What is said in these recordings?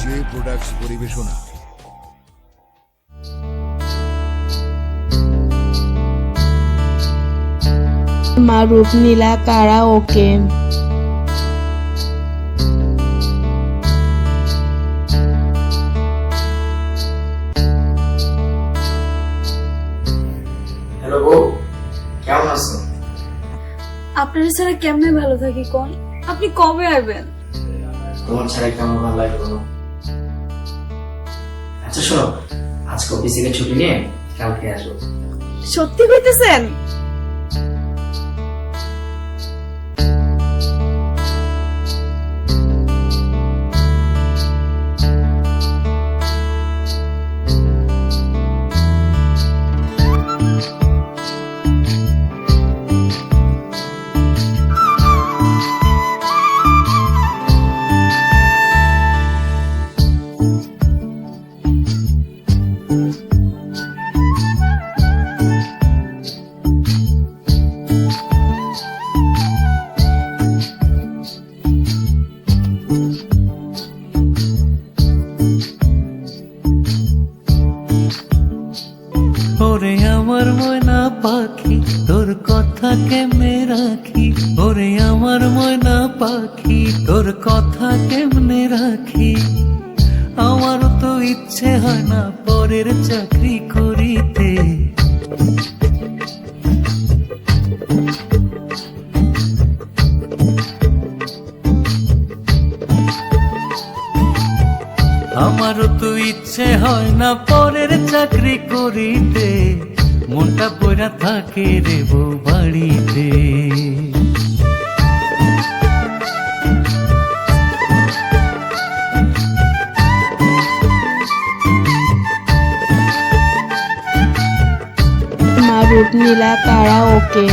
J products পরিবেশনা। মারুফ নীলা কারা ওকে? Hello বউ। কেমন আছো আপনার ছাড়া কেমনে ভালো থাকি কোন? আপনি কবে আসবেন? তোমার ছাড়া কেমন ভালো লাগে বলো? আচ্ছা শোনো আজকে অফিস থেকে ছুটি নিয়ে কালকে আসব। সত্যি কইতেছেন? আমার ময়না পাখি, তোর কথা কেমনে রাখি? ওরে আমার ময়না পাখি, তোর কথা কেমনে রাখি? আমার তো ইচ্ছে হয় না পরের চাকরি করিতে। আমারও তো ইচ্ছে হয় না পরের চাকরি করিতে। মনটা পড়া থাকে রে বাড়িতে। মারুফ নীলা কারা ওকে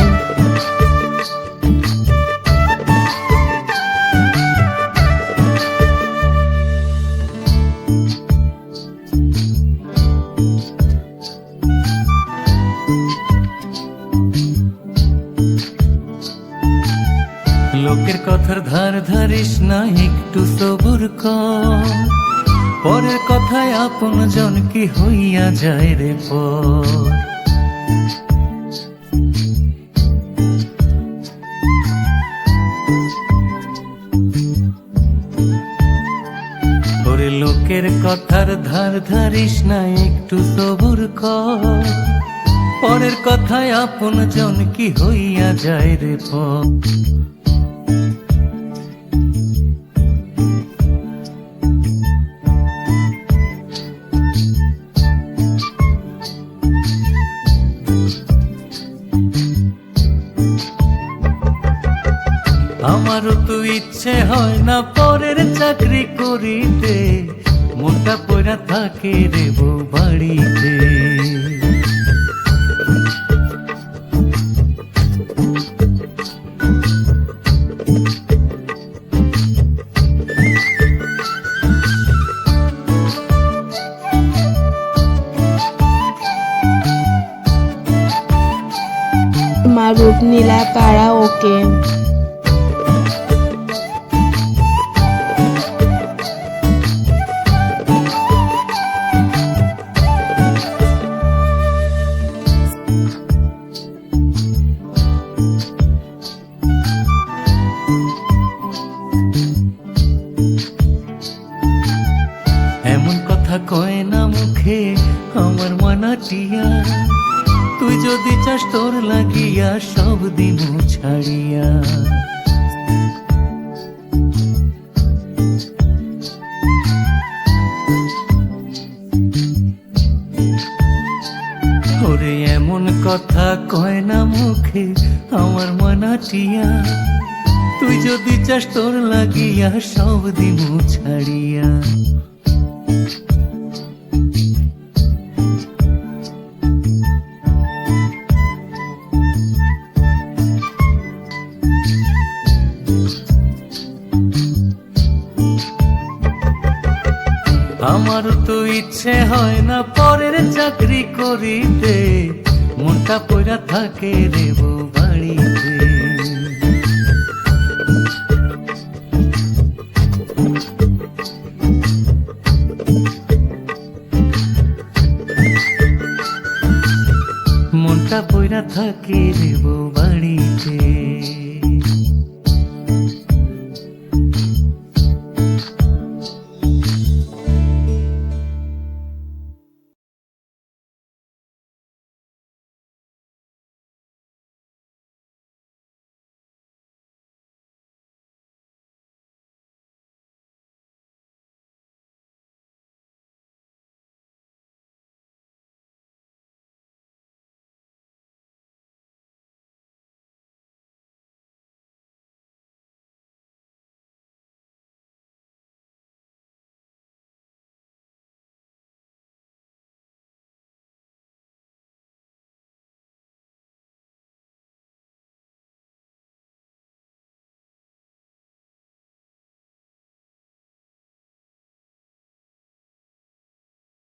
লোকের কথার ধার ধারিস না, একটু সবুর কর পরের কথায় আপন জন কি হইয়া যায় রে পর লোকের কথার ধার ধারিস না, একটু সবুর কর পরের কথায় আপন জন কি হইয়া যায় রে পর আমারও তো ইচ্ছে হয় না পরের চাকরি করিতে। মোটা পড়া থাকে রে বউ বাড়িতে। মারুফ নীলা কারা ওকে। মানাটিয়া তুই যদি চাস তোর লাগিয়া সব দিন ছাড়িয়া। ওরে এমন কথা কয় না মুখে, আমার মানাটিয়া তুই যদি চাস তোর লাগিয়া সব দিন ছাড়িয়া। আমার তো ইচ্ছে হয় না পরের চাকরি করিতে। মনটা পড়া থাকে রে বউ বাড়িতে। মনটা পড়া থাকে রে বউ বাড়িতে।